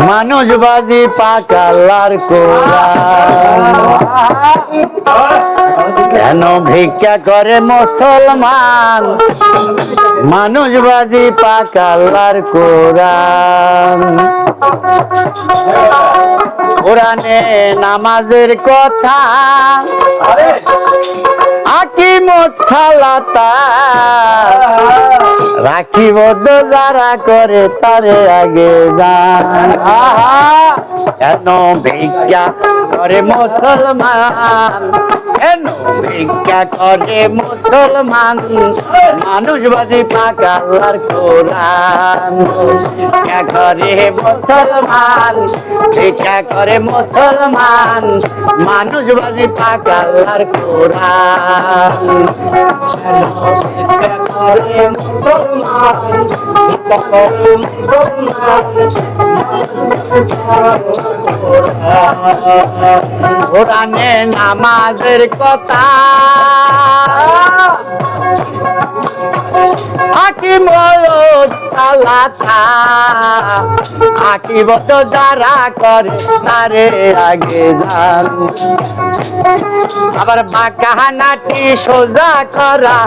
মানুষবাজি পাকালার কোরআন কেন ভিক্ষা করে মুসলমান? মানুষবাজি পাকালার কোরআন কোরআনে নামাজের কথা। সালাতা। রাখিব যারা করে তারে আগে যা। কেন ভিক্ষা করে মুসলমান কেন ভিক্ষা করে মুসলমান মানুষবাদী পাকালার কোরআন। ভিক্ষা করে মুসলমান, ভিক্ষা করে মুসলমান মানুষবাদী পাকালার কোরআন কোরআনে নামাজের কথা। আকিম তো যারা করে, তারে আগে যান আবার বাঁকা সোজা করা,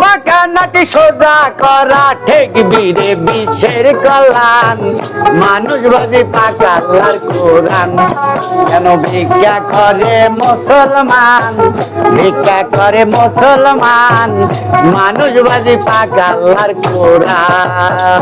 বাঁকা সোজা করা, ঠিক বীরে বিশ্বের কলান মানুষ বাজি পাকালার কোরআন। কেন ভিক্ষা করে মুসলমান? ভিক্ষা করে মুসলমান। মানুষ বাজি পাকালার কোরআন।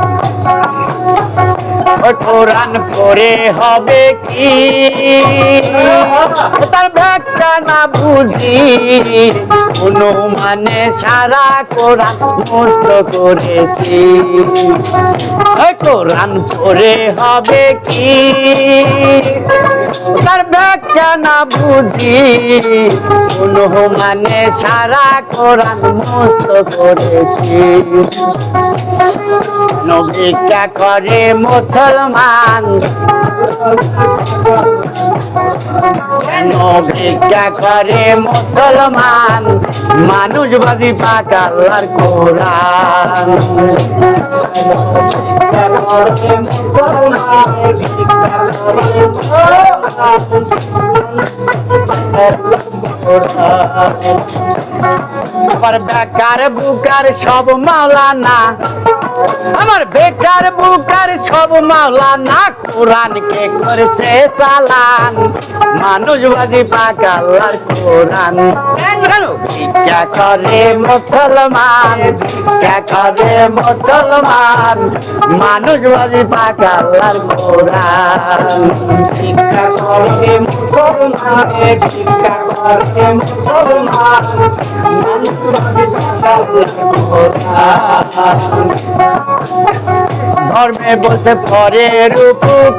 কোরআন পরে হবে কি? তার ব্যাখ্যা না বুঝি। কোনো মানে সারা কোরআন মুস্ত করেছি। কোরআন পরে হবে কি? তার ব্যাখ্যা বুঝি? শুনো মানে সারা কোরআন মস্ত করেছি। নবিকা করে মুসলমান? কেন ভিক্ষা করে মুসলমান। মানুষবাদী পাকালার কোরআন আমার বেকার বুকার সব মাওলানা আমার বেকার বুকার সব মাওলানা কোরআনকে করেছে চালান মানুষবাদী পাকালার কোরআন। ভিক্ষা করে মুসলমান, ভিক্ষা করে মুসলমান। মানুষবাদী পাকালার কোরআন। ভিক্ষা করে মুসলমান, ভিক্ষা ধর্মে বলতে পরের উপকার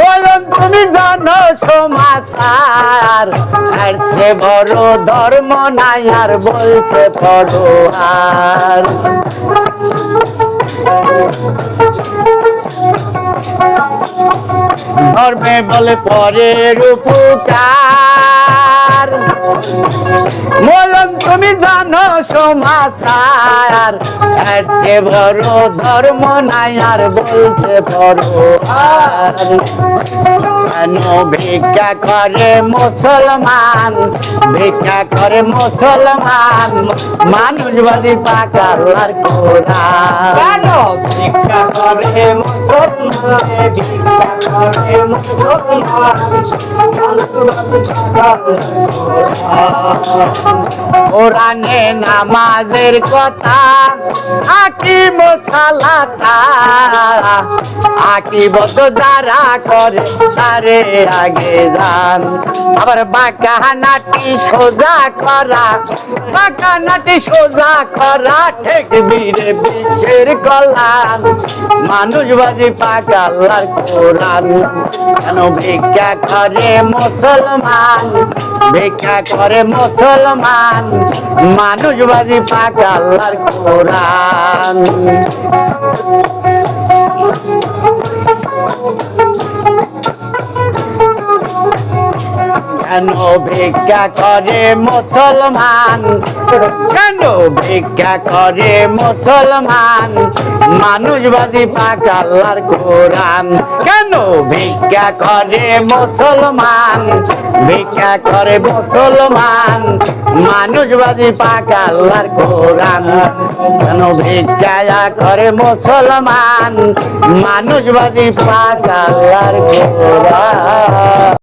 বলুন তুমি জানো সমাচার, আর সে বড় ধর্ম নাই আর বলছে পড়োয়ার ধর্মে বলে পরের উপকার বলুন তুমি জানো সমাচার। আর সে বড় ধর্ম নাই আর বলছে বড় কেন ভিক্ষা করে মুসলমান? ভিক্ষা করে মুসলমান। মানুষবাদী পাকালার কোরআন। কেন ভিক্ষা করে কোরআনে নামাজের কথা আকিব সালাতা আকিব তো যারা করে তারে আগে যান। আবার বাঁকা নাটি সোজা করা বাঁকা নাটি সোজা করা ঠিক বীরে বিশ্বের কলান মানুষবাজি পাকালার কোরআন কেন ভিক্ষা করে মুসলমান? ভিক্ষা করে মুসলমান। মানুষবাজি পাকালার কোরআন কেন ভিক্ষা করে মুসলমান। কেন ভিক্ষা করে মুসলমান। মানুষবাদী পাক আল্লাহর কোরআন। কেন ভিক্ষা করে মুসলমান। ভিক্ষা করে মুসলমান। মানুষবাদী পাক আল্লাহর কোরআন। কেন ভিক্ষা করে মুসলমান। মানুষবাদী পাক আল্লাহর কোরআন।